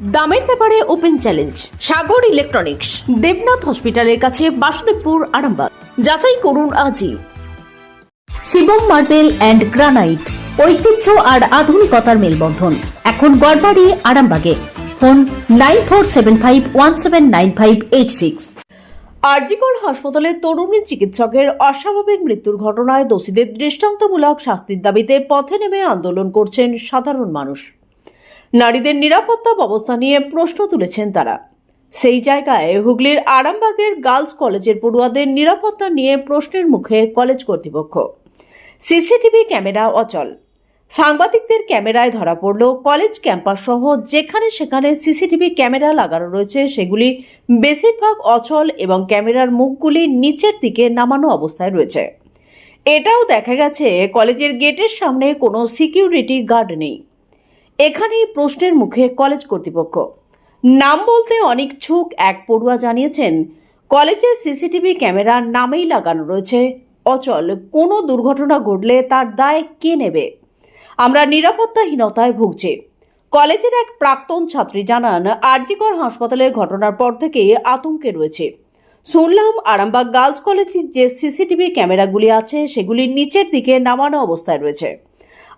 দামের ব্যাপারে open challenge, Sagar electronics, Debnath হসপিটালের কাছে বাসুদেবপুর, আরামবাগ। যাচাই করুন আজই। শিবম মার্বেল অ্যান্ড গ্রানাইট, ঐতিহ্য আর আধুনিকতার মেলবন্ধন। এখন গড়বাড়ি, আরামবাগে। Phone nine four seven five one seven nine five eight six. RG Kar হাসপাতালে তরুণী চিকিৎসকের অস্বাভাবিক মৃত্যুর ঘটনায় দোষীদের দৃষ্টান্তমূলক শাস্তির দাবিতে পথে নেমে আন্দোলন করছেন সাধারণ মানুষ। নারীদের নিরাপত্তা ব্যবস্থা নিয়ে প্রশ্ন তুলেছেন তারা। সেই জায়গায় হুগলির আরামবাগের গার্লস কলেজের পড়ুয়াদের নিরাপত্তা নিয়ে প্রশ্নের মুখে কলেজ কর্তৃপক্ষ। সিসিটিভি ক্যামেরা অচল। সাংবাদিকদের ক্যামেরায় ধরা পড়ল কলেজ ক্যাম্পাস সহ যেখানে সেখানে সিসিটিভি ক্যামেরা লাগানো রয়েছে, সেগুলি বেশিরভাগ অচল এবং ক্যামেরার মুখগুলি নিচের দিকে নামানো অবস্থায় রয়েছে। এটাও দেখা গেছে, কলেজের গেটের সামনে কোনো সিকিউরিটি গার্ড নেই। এখানেই প্রশ্নের মুখে কলেজ কর্তৃপক্ষ। নাম বলতে অনিচ্ছুক এক পড়ুয়া জানিয়েছেন, কলেজের সিসিটিভি ক্যামেরা নামেই লাগানো রয়েছে। অচল, কোনো দুর্ঘটনা ঘটলে তার দায় কে নেবে? আমরা নিরাপত্তাহীনতায় ভুগছি। কলেজের এক প্রাক্তন ছাত্রী জানান, আরজিকর হাসপাতালের ঘটনার পর থেকে আতঙ্কে রয়েছে। শুনলাম, আরামবাগ গার্লস কলেজের যে সিসিটিভি ক্যামেরাগুলি আছে, সেগুলি নিচের দিকে নামানো অবস্থায় রয়েছে।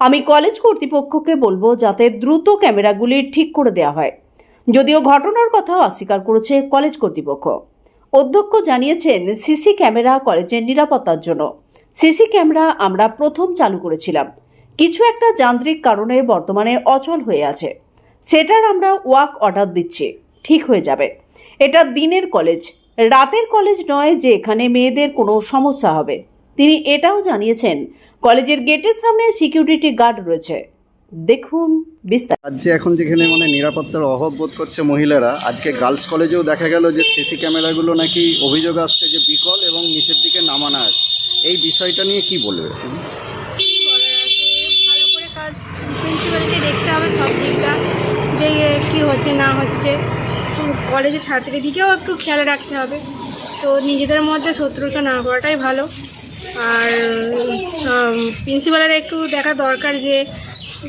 আমি কলেজ কর্তৃপক্ষকে বলব যাতে দ্রুত ক্যামেরাগুলি ঠিক করে দেওয়া হয়। যদিও ঘটনার কথা অস্বীকার করেছে কলেজ কর্তৃপক্ষ। অধ্যক্ষ জানিয়েছেন, সিসি ক্যামেরা কলেজের নিরাপত্তার জন্য। সিসি ক্যামেরা আমরা প্রথম চালু করেছিলাম। কিছু একটা যান্ত্রিক কারণে বর্তমানে অচল হয়ে আছে। সেটার আমরা ওয়াক অর্ডার দিচ্ছি। ঠিক হয়ে যাবে। এটা দিনের কলেজ রাতের কলেজ নয় যে এখানে মেয়েদের কোনো সমস্যা হবে। তিনি এটাও জানিয়েছেন কলেজের গেটের সামনে সিকিউরিটি গার্ড রয়েছে। দেখুন বিস্তার রাজ্যে এখন যেখানে মানে নিরাপত্তার অভাব বোধ করছে মহিলারা আজকে গার্লস কলেজেও দেখা গেল যে সিসি ক্যামেরাগুলো নাকি অভিযোগ আসছে যে বিকল এবং নিচের দিকে নামানো আছে। এই বিষয়টা নিয়ে কি বলবে? ভালো করে কাজ প্রিন্সিপালকে দেখতে হবে সব দিকটা যে কি হচ্ছে না হচ্ছে। তো কলেজের ছাত্রীদিকেও একটু খেয়াল রাখতে হবে। তো নিজেদের মধ্যে শত্রুতা না করাটাই ভালো। আর প্রিন্সিপালের একটু দেখা দরকার যে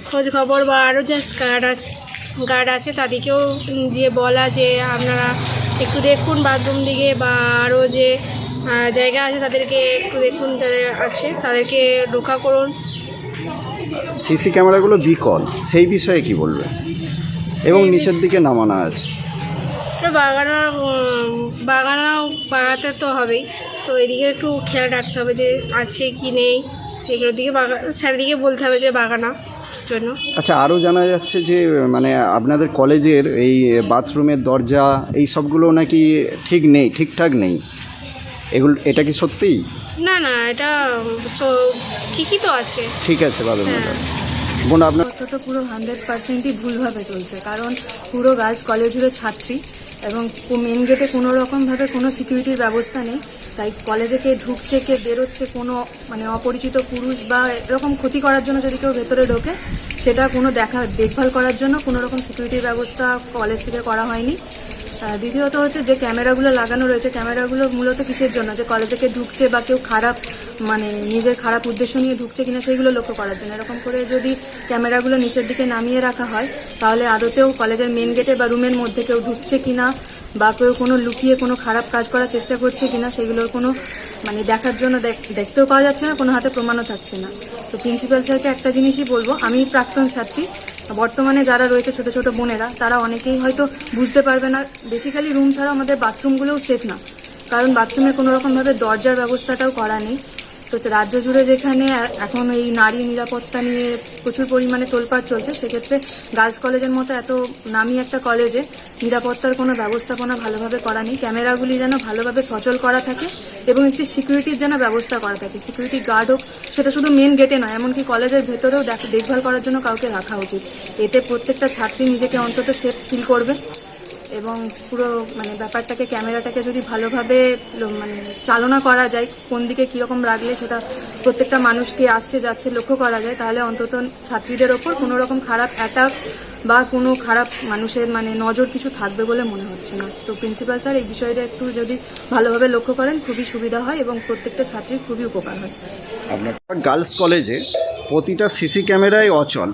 খোঁজ খবর বা আরও যে গার্ড আছে গার্ড আছে তাদেরকেও দিয়ে বলা যে আপনারা একটু দেখুন বাথরুম দিকে বা আরও যে জায়গা আছে তাদেরকে একটু দেখুন যাদের আছে তাদেরকে রক্ষা করুন। সিসি ক্যামেরাগুলো বিকল সেই বিষয়ে কি বলবে এবং নিচের দিকে নামানো আছে। বাগানা উম, বাগানা বাগাতে তো হবেই। তো এদিকে একটু খেয়াল রাখতে হবে যে আছে কি নেই। সেগুলোর দিকে বাগা স্যারদিকে বলতে হবে যে বাগানা জন্য। আচ্ছা আরও জানা যাচ্ছে যে মানে আপনাদের কলেজের এই বাথরুমের দরজা এই সবগুলো নাকি ঠিক নেই ঠিকঠাক নেই? এগুলো এটা কি সত্যিই? না না এটা সো- ঠিকই তো আছে। ঠিক আছে ভালো হ্যাঁ। বোন আপনার তো পুরো হান্ড্রেড পার্সেন্টই ভুলভাবে চলছে কারণ পুরো গার্লস কলেজ জুড়ে ছাত্রী। এবং মেন গেটে কোনো রকমভাবে কোনো সিকিউরিটির ব্যবস্থা নেই। তাই কলেজে কে ঢুকছে, কে বেরোচ্ছে, কোনো মানে অপরিচিত পুরুষ বা এরকম ক্ষতি করার জন্য যদি কেউ ভেতরে ঢোকে, সেটা কোনো দেখা দেখভাল করার জন্য কোনো রকম সিকিউরিটির ব্যবস্থা কলেজ থেকে করা হয়নি। দ্বিতীয়ত হচ্ছে যে ক্যামেরাগুলো লাগানো রয়েছে, ক্যামেরাগুলো মূলত কিসের জন্য? যে কলেজে ঢুকছে বা কেউ খারাপ মানে নিজের খারাপ উদ্দেশ্য নিয়ে ঢুকছে কিনা সেইগুলো লক্ষ্য করার জন্য। এরকম করে যদি ক্যামেরাগুলো নিচের দিকে নামিয়ে রাখা হয়, তাহলে আদতেও কলেজের মেন গেটে বা রুমের মধ্যে কেউ ঢুকছে কিনা বা কেউ কোনো লুকিয়ে কোনো খারাপ কাজ করার চেষ্টা করছে কিনা সেগুলোর কোনো মানে দেখার জন্য দেখ- দেখতেও পাওয়া যাচ্ছে না, কোনো হাতে প্রমাণও থাকছে না। তো প্রিন্সিপাল স্যারকে একটা জিনিসই বলব, আমি প্রাক্তন ছাত্রী বর্তমানে যারা রয়েছে ছোট ছোট বোনেরা, তারা অনেকেই হয়তো বুঝতে পারবে না বেসিক্যালি রুম ছাড়া আমাদের বাথরুমগুলোও সেফ না। কারণ বাথরুমে কোনো রকমভাবে দরজার ব্যবস্থাটাও করা নেই। তো রাজ্য জুড়ে যেখানে এখন এই নারী নিরাপত্তা নিয়ে প্রচুর পরিমাণে তোলপাড় চলছে, সেক্ষেত্রে গার্লস কলেজের মতো এত নামি একটা কলেজে নিরাপত্তার কোনো ব্যবস্থাপনা ভালোভাবে করা নেই। ক্যামেরাগুলি যেন ভালোভাবে সচল করা থাকে এবং একটি সিকিউরিটির যেন ব্যবস্থা করা থাকে। সিকিউরিটি গার্ড হোক, সেটা শুধু মেন গেটে নয়, এমনকি কলেজের ভেতরেও দেখ- দেখভাল করার জন্য কাউকে রাখা উচিত। এতে প্রত্যেকটা ছাত্রী নিজেকে অন্তত সেফ ফিল করবে। এবং পুরো মানে ব্যাপারটাকে, ক্যামেরাটাকে যদি ভালোভাবে মানে চালনা করা যায়, কোন দিকে কীরকম রাখলে সেটা প্রত্যেকটা মানুষকে আসছে, যাচ্ছে লক্ষ্য করা যায়, তাহলে অন্তত ছাত্রীদের ওপর কোনো রকম খারাপ অ্যাটাক বা কোনো খারাপ মানুষের মানে নজর কিছু থাকবে বলে মনে হচ্ছে না। তো প্রিন্সিপাল স্যার এই বিষয়টা একটু যদি ভালোভাবে লক্ষ্য করেন, খুবই সুবিধা হয় এবং প্রত্যেকটা ছাত্রীর খুবই উপকার হয়। আপনার গার্লস কলেজে প্রতিটা সিসি ক্যামেরাই অচল,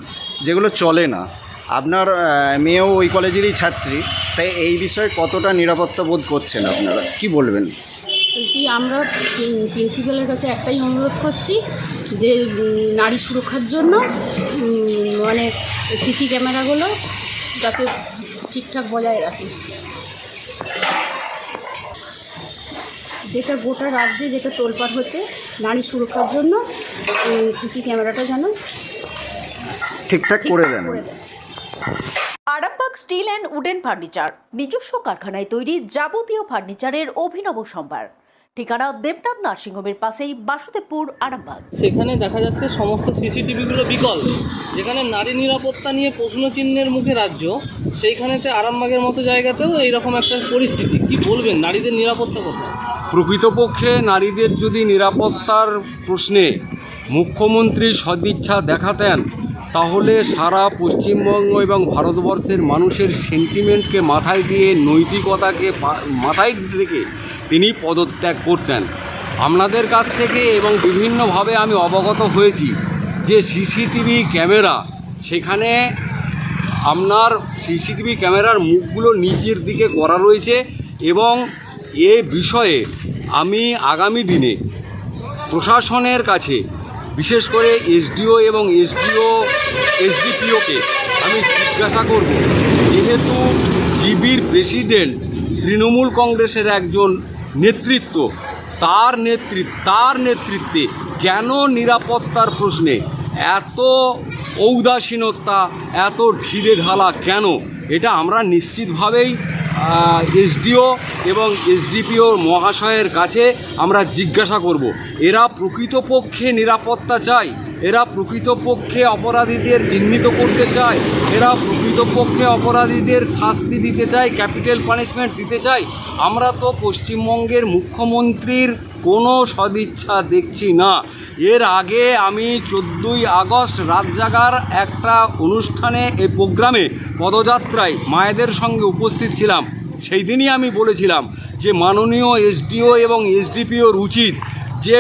যেগুলো চলে না। আপনার মেয়েও ওই কলেজেরই ছাত্রী তাই এই বিষয়ে কতটা নিরাপত্তা বোধ করছেন আপনারা? কি বলবেন? বলছি আমরা প্রিন্সিপালের কাছে একটাই অনুরোধ করছি যে নারী সুরক্ষার জন্য মানে সিসি ক্যামেরাগুলো যাতে ঠিকঠাক বজায় রাখে। যেটা গোটা রাজ্যে যেটা তোলপাট হচ্ছে নারী সুরক্ষার জন্য সিসি ক্যামেরাটা যেন ঠিকঠাক করে দেন। Arambagh steel and wooden furniture নিজস্ব কারখানায় তৈরি যাবতীয় ফার্নিচারের অভিনব সম্ভার। ঠিকানা দেবনাথ নার্সিংহোমের পাশেই বাসুদেবপুর আরামবাগ। সেখানে দেখা যাচ্ছে সমস্ত সিসিটিভিগুলো বিকল যেখানে নারী নিরাপত্তা নিয়ে প্রশ্ন চিহ্নের মুখে রাজ্য সেইখানেতে আরামবাগের মতো জায়গাতেও এইরকম একটা পরিস্থিতি। কি বলবেন নারীদের নিরাপত্তা কোথায়? প্রকৃতপক্ষে নারীদের যদি নিরাপত্তার প্রশ্নে মুখ্যমন্ত্রী সদিচ্ছা দেখাতেন তাহলে সারা পশ্চিমবঙ্গ এবং ভারতবর্ষের মানুষের সেন্টিমেন্টকে মাথায় দিয়ে, নৈতিকতাকে মাথায় রেখে তিনি পদত্যাগ করতেন। আপনাদের কাছ থেকে এবং বিভিন্নভাবে আমি অবগত হয়েছি যে সিসিটিভি ক্যামেরা, সেখানে আপনার সিসিটিভি ক্যামেরার মুখগুলো নিচের দিকে করা রয়েছে এবং এ বিষয়ে আমি আগামী দিনে প্রশাসনের কাছে বিশেষ করে এসডিও এবং এসডিও, এসডিপিওকে আমি জিজ্ঞাসা করব। যেহেতু জিবির প্রেসিডেন্ট তৃণমূল কংগ্রেসের একজন নেতৃত্ব, তার নেতৃত্ব তার নেতৃত্বে কেন নিরাপত্তার প্রশ্নে এত ঔদাসীনতা, এত ঢিলে ঢালা কেন, এটা আমরা নিশ্চিতভাবেই এসডিও এবং এসডিপিও মহাশয়ের কাছে আমরা জিজ্ঞাসা করব, এরা প্রকৃতপক্ষে নিরাপত্তা চায়? এরা প্রকৃতপক্ষে অপরাধীদের চিহ্নিত করতে চায়? এরা প্রকৃতপক্ষে অপরাধীদের শাস্তি দিতে চায়? ক্যাপিটাল পানিশমেন্ট দিতে চায়? আমরা তো পশ্চিমবঙ্গের মুখ্যমন্ত্রীর কোনো সদিচ্ছা দেখছি না। এর আগে আমি চোদ্দোই আগস্ট রাত জাগার একটা অনুষ্ঠানে এই প্রোগ্রামে পদযাত্রায় মায়েদের সঙ্গে উপস্থিত ছিলাম। সেই দিনই আমি বলেছিলাম যে মাননীয় এসডিও এবং এসডিপিওর উচিত যে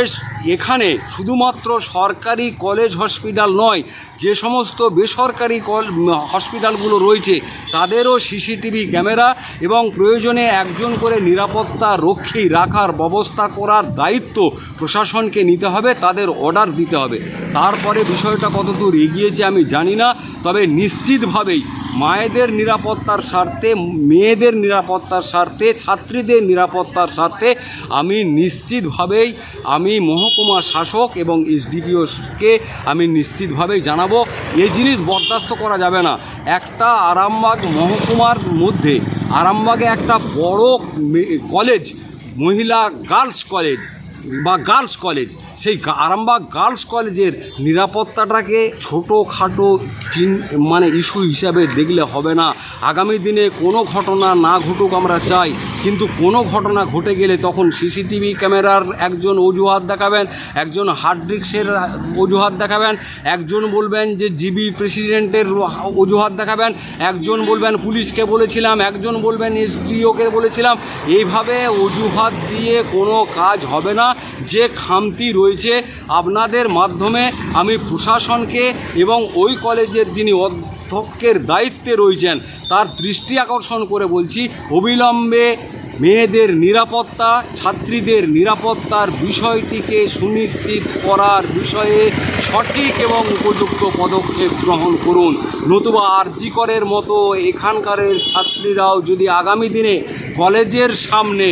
এখানে শুধুমাত্র সরকারি কলেজ হসপিটাল নয়, যে সমস্ত বেসরকারি কল হসপিটালগুলো রয়েছে, তাদেরও সিসিটিভি ক্যামেরা এবং প্রয়োজনে একজন করে নিরাপত্তা রক্ষী রাখার ব্যবস্থা করার দায়িত্ব প্রশাসনকে নিতে হবে, তাদের অর্ডার দিতে হবে। তারপরে বিষয়টা কতদূর এগিয়েছে আমি জানি না, তবে নিশ্চিতভাবেই মায়েদের নিরাপত্তার স্বার্থে, মেয়েদের নিরাপত্তার স্বার্থে, ছাত্রীদের নিরাপত্তার স্বার্থে আমি নিশ্চিতভাবেই, আমি মহকুমা শাসক এবং এসডিপিওকে আমি নিশ্চিতভাবেই জানাব, এই জিনিস বরদাস্ত করা যাবে না। একটা আরামবাগ মহকুমার মধ্যে, আরামবাগে একটা বড় কলেজ, মহিলা গার্লস কলেজ বা গার্লস কলেজ সেই আরামবাগ গার্লস কলেজের নিরাপত্তাটাকে ছোটোখাটো চিন মানে ইস্যু হিসাবে দেখলে হবে না। আগামী দিনে কোনো ঘটনা না ঘটুক আমরা চাই, কিন্তু কোনো ঘটনা ঘটে গেলে তখন সিসিটিভি ক্যামেরার একজন অজুহাত দেখাবেন, একজন হার্ড ডিস্কের অজুহাত দেখাবেন, একজন বলবেন যে জিবি প্রেসিডেন্টের অজুহাত দেখাবেন, একজন বলবেন পুলিশকে বলেছিলাম, একজন বলবেন এসডিওকে বলেছিলাম। এইভাবে অজুহাত দিয়ে কোনো কাজ হবে না। যে খামতি রয়েছে আপনাদের মাধ্যমে আমি প্রশাসনকে এবং ওই কলেজের যিনি অধ্যক্ষের দায়িত্বে রয়েছেন, তার দৃষ্টি আকর্ষণ করে বলছি, অবিলম্বে মেয়েদের নিরাপত্তা, ছাত্রীদের নিরাপত্তার বিষয়টিকে সুনিশ্চিত করার বিষয়ে সঠিক এবং উপযুক্ত পদক্ষেপ গ্রহণ করুন। নতুবা আরজিকরের মতো এখানকারের ছাত্রীরাও যদি আগামী দিনে কলেজের সামনে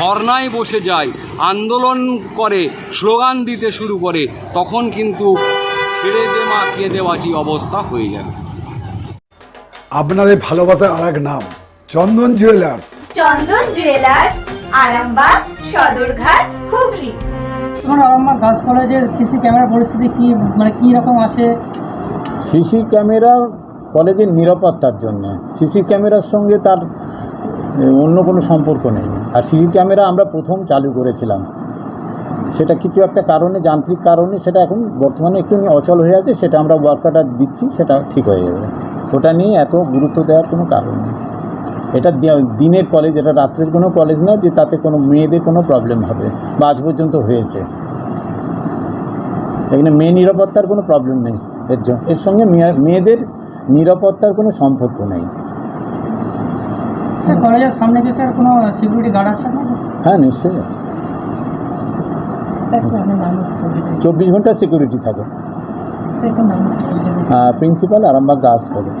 ধর্নায় বসে যায় আন্দোলন করে স্লোগান দিতে শুরু করে তখন কিন্তু ছেড়ে দে মা কেঁদে বাঁচি অবস্থা হয়ে যাবে। আপনাদের ভালোবাসার আর এক নাম চন্দন জুয়েলার্স। চন্দন জুয়েলার্স আরামবাগ সদরঘাট হুগলি। এখন আরামবাগ গার্লস কলেজের সিসি ক্যামেরা পরিস্থিতি কি মানে কি রকম আছে? সিসি ক্যামেরা কলেজের নিরাপত্তার জন্য। সিসি ক্যামেরার সঙ্গে তার অন্য কোনো সম্পর্ক নেই। আর সিসি ক্যামেরা আমরা প্রথম চালু করেছিলাম। সেটা কিছু একটা কারণে, যান্ত্রিক কারণে, সেটা এখন বর্তমানে একটু অচল হয়ে আছে, সেটা আমরা ওয়ার্কারটা দিচ্ছি, সেটা ঠিক হয়ে যাবে। ওটা নিয়ে এত গুরুত্ব দেওয়ার কোনো কারণ নেই। এটা দিনের কলেজ এটা রাত্রের কোনো কলেজ না, যে তাতে কোনো মেয়েদের কোনো প্রবলেম হবে, বা আজ পর্যন্ত হয়েছে। এখানে মেয়ে নিরাপত্তার কোনো প্রবলেম নেই, এর জন্য এর সঙ্গে মেয়ে- মেয়েদের নিরাপত্তার কোনো সম্পর্ক নেই। স্যার কলেজের সামনে কি স্যার কোনো সিকিউরিটি গার্ড আছে হ্যাঁ নিশ্চয়ই আছে। চব্বিশ ঘণ্টা সিকিউরিটি থাকে। Principal Arambagh girls college